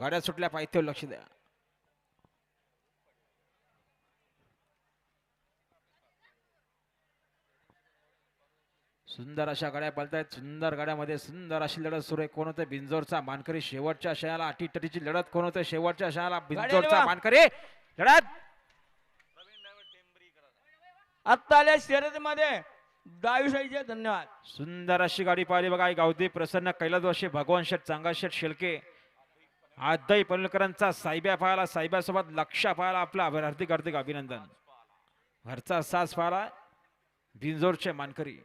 गाड्या सुटल्या पायथ्यावर लक्ष द्या. सुंदर अशा गाड्या पळतायत सुंदर गाड्यामध्ये सुंदर अशी लढत सुरू आहे. कोण होतं? बिंजोरचा मानकरी शेवटच्या शयाला अटीतटीची लढत कोण होतं? शेवटच्या शयाला बिंजोरचा. मानकरी. लढत. आत्ता आल्या शर्यतीमध्ये धन्यवाद. सुंदर अशी गाडी पाहिली बघा. गावदी प्रसन्न कैलासवाशी भगवान शेठ चांगा शेठ शेळके. आदई पनवेलकरांचा सायब्या पाहिला सायब्यासोबत लक्ष पाहिला आपला हार्दिक हार्दिक अभिनंदन. घरचा सास पाहिला बिंजोरचे मानकरी.